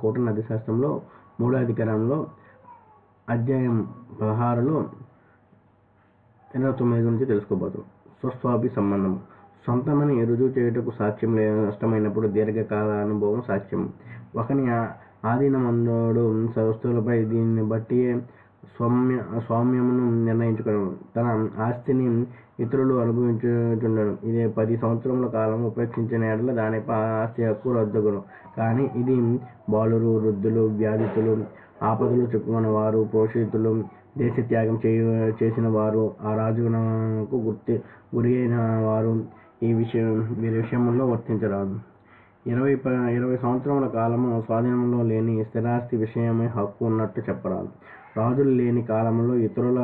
కోట నది శాస్త్రంలో మూడో అధికారంలో అధ్యాయం పదహారులో ఇరవై తొమ్మిది గురించి తెలుసుకోబోతాం. స్వస్వాభి సంబంధం సొంతమని రుజువు చేయుటకు సాక్ష్యం లేదు నష్టమైనప్పుడు దీర్ఘకాల అనుభవం సాక్ష్యం ఒకని ఆ- ఆధీనమందుడు వస్తువులపై దీన్ని బట్టి స్వామ్య స్వామ్యమును నిర్ణయించుకోవడం తన ఆస్తిని ఇతరులు అనుభవించుచుండడం ఇది పది సంవత్సరముల కాలం ఉపేక్షించిన ఎడల దానిపై ఆస్తి హక్కు రద్దుగును కానీ ఇది బాలురు వృద్ధులు వ్యాధితులు ఆపదలు చెప్పుకున్న వారు పోషితులు దేశ త్యాగం చేయ చేసిన వారు ఆ రాజునకు గుర్తి గురి అయిన వారు ఈ విషయం వీరి విషయంలో వర్తించరాదు. ఇరవై ప ఇరవై సంవత్సరముల కాలము స్వాధీనంలో లేని స్థిరాస్తి విషయమై హక్కు ఉన్నట్టు చెప్పరాదు. రాజులు లేని కాలంలో ఇతరుల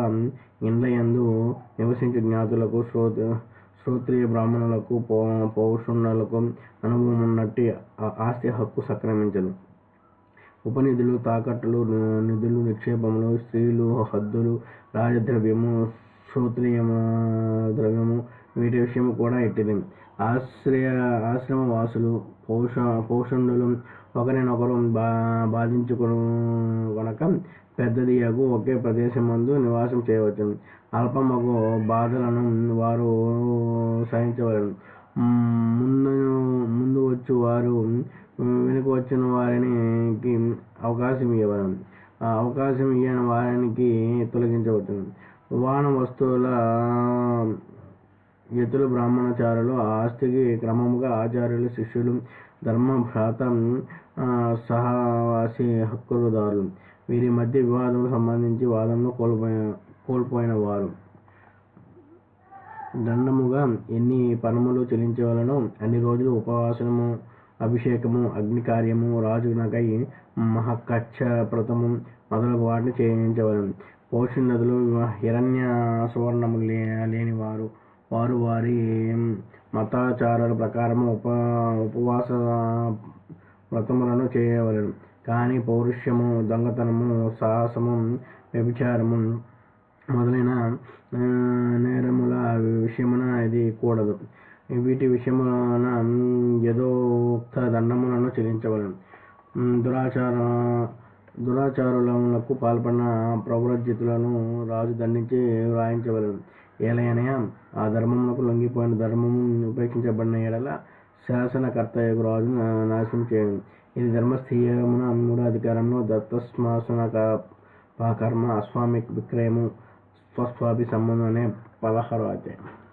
ఇండ్లయందు నివసించే జ్ఞాతులకు శ్రోత శ్రోత్రియ బ్రాహ్మణులకు పౌ పౌషుణులకు అనుభవం ఉన్నట్టు ఆస్తి హక్కు సక్రమించదు ఉపనిధులు తాకట్టులు నిధులు నిక్షేపములు స్త్రీలు హద్దులు రాజద్రవ్యము శ్రోత్రియము ద్రవ్యము వీటి విషయం కూడా ఇట్టిది. ఆశ్రయ ఆశ్రమ వాసులు పౌష పోషణులు ఒకరినొకరు బా బాధించుకును కనుక పెద్దది అగు ఒకే ప్రదేశమందు నివాసం చేయవచ్చు అల్పమగు బాధలను వారు సహించవలను. ముందు ముందు వచ్చు వారు వెనుక వచ్చిన వారికి అవకాశం ఇవ్వవలను అవకాశం ఇవ్వని వారికి తొలగించవచ్చు వాహన వస్తువుల యతులు బ్రాహ్మణచారులు ఆస్తికి క్రమముగా ఆచార్యులు శిష్యులు ధర్మభ్రాత సహవాసి హక్కుదారులు. వీరి మధ్య వివాదం సంబంధించి వాదంలో కోల్పోయిన కోల్పోయిన వారు దండముగా ఎన్ని పనములు చెల్లించవలనో అన్ని రోజులు ఉపవాసము అభిషేకము అగ్ని కార్యము రాజునకై మహకచ్చ వ్రతము మొదలగు వాటిని చేయించవలను. పోషణదులు హిరణ్య సువర్ణము లే లేని వారు వారి మతాచారాల ప్రకారము ఉప ఉపవాస వ్రతములను చేయవలను. కానీ పౌరుషము దొంగతనము సాహసము వ్యభిచారము మొదలైన నేరముల విషయమున ఇది కూడదు. వీటి విషయమున యథోక్త దండములను చెల్లించవలను. దురాచార దురాచారులకు పాల్పడిన ప్రవృత్తులను రాజు దండించి వ్రాయించవలను. ఏలయనయ ఆ ధర్మములకు లొంగిపోయిన ధర్మము ఉపేక్షించబడిన ఎడల శాసనకర్త యొక్క రాజు నాశనం చేయను. ఇది ధర్మస్థీయమున మూడో అధికారంలో దత్తశ్మాసన కర్మ అస్వామిక్ విక్రయము స్వస్వాభి సంబంధం అనే పదహారో అధ్యాయం